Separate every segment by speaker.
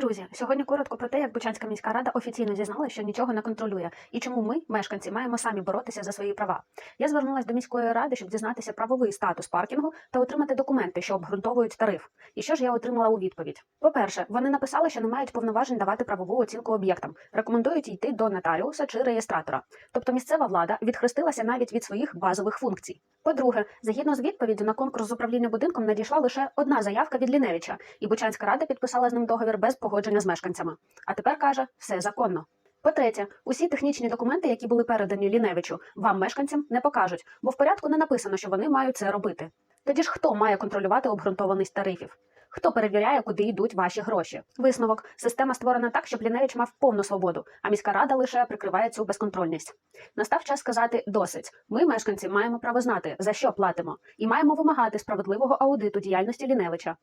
Speaker 1: Друзі, сьогодні коротко про те, як Бучанська міська рада офіційно зізнала, що нічого не контролює, і чому ми, мешканці, маємо самі боротися за свої права. Я звернулася до міської ради, щоб дізнатися правовий статус паркінгу та отримати документи, що обґрунтовують тариф. І що ж я отримала у відповідь? По-перше, вони написали, що не мають повноважень давати правову оцінку об'єктам, рекомендують йти до нотаріуса чи реєстратора. Тобто місцева влада відхрестилася навіть від своїх базових функцій. По-друге, згідно з відповіддю на конкурс з управління будинком надійшла лише одна заявка від Ліневича, і Бучанська рада підписала з ним договір без погодження з мешканцями. А тепер каже, все законно. По-третє, усі технічні документи, які були передані Ліневичу, вам, мешканцям, не покажуть, бо в порядку не написано, що вони мають це робити. Тоді ж хто має контролювати обґрунтованість тарифів? Хто перевіряє, куди йдуть ваші гроші? Висновок: система створена так, щоб Ліневич мав повну свободу, а міська рада лише прикриває цю безконтрольність. Настав час сказати досить. Ми, мешканці, маємо право знати, за що платимо, і маємо вимагати справедливого аудиту діяльності Ліневича.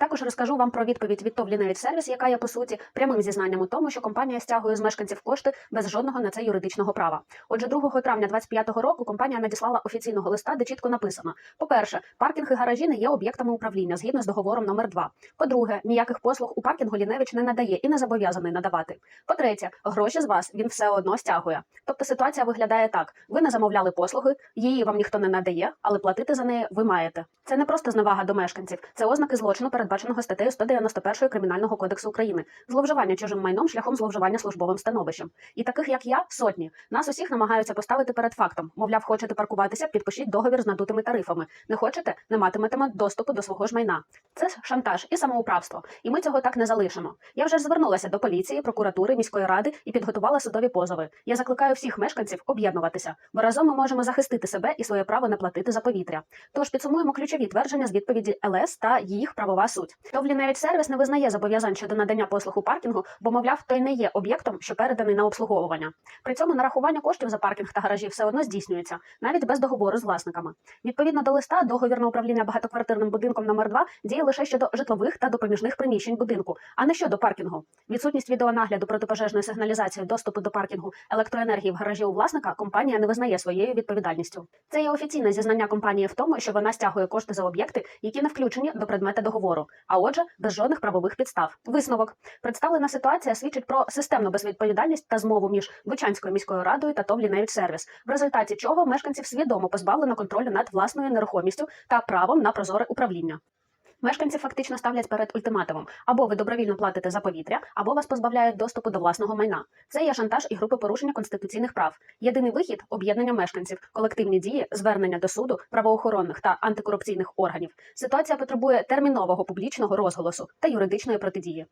Speaker 1: Також розкажу вам про відповідь від ТОВ «Ліневич Сервіс, яка є по суті прямим зізнанням у тому, що компанія стягує з мешканців кошти без жодного на це юридичного права. Отже, 2 травня 2025 року компанія надіслала офіційного листа, де чітко написано: по-перше, паркінг і гаражі не є об'єктами управління згідно з договором номер 2 По-друге, ніяких послуг у паркінгу Ліневич не надає і не зобов'язаний надавати. По-третє, гроші з вас він все одно стягує. Тобто ситуація виглядає так: ви не замовляли послуги, її вам ніхто не надає, але платити за неї ви маєте. Це не просто зневага до мешканців, це ознаки злочину, передбаченого статтею 191 Кримінального кодексу України, зловживання чужим майном шляхом зловживання службовим становищем. І таких, як я, сотні. Нас усіх намагаються поставити перед фактом. Мовляв, хочете паркуватися, підпишіть договір з надутими тарифами. Не хочете, не матиметеме доступу до свого ж майна. Це шантаж і самоуправство. І ми цього так не залишимо. Я вже звернулася до поліції, прокуратури, міської ради і підготувала судові позови. Я закликаю всіх мешканців об'єднуватися, бо разом ми можемо захистити себе і своє право не платити за повітря. Тож підсумуємо ключові твердження з відповіді ЛС та їх правова суть. Товлі навіть сервіс не визнає зобов'язань щодо надання послуг у паркінгу, бо мовляв, той не є об'єктом, що переданий на обслуговування. При цьому нарахування коштів за паркінг та гаражі все одно здійснюється, навіть без договору з власниками. Відповідно до листа, договір на управління багатоквартирним будинком номер 2 діє лише щодо житлових та допоміжних приміщень будинку, а не щодо паркінгу. Відсутність відеонагляду протипожежної сигналізації, доступу до паркінгу, електроенергії в гаражі у власника компанія не визнає своєю відповідальністю. Це є офіційне зізнання компанії в тому, що вона стягує кошти за об'єкти, які не включені до предмета договору, а отже, без жодних правових підстав. Висновок представлена ситуація свідчить про системну безвідповідальність та змову між Бучанською міською радою та ТОВ «Ліневич Сервіс, в результаті чого мешканців свідомо позбавлено контролю над власною нерухомістю та правом на прозоре управління. Мешканці фактично ставлять перед ультиматумом: або ви добровільно платите за повітря, або вас позбавляють доступу до власного майна. Це є шантаж і групи порушення конституційних прав. Єдиний вихід об'єднання мешканців, колективні дії, звернення до суду, правоохоронних та антикорупційних органів. Ситуація потребує термінового публічного розголосу та юридичної протидії.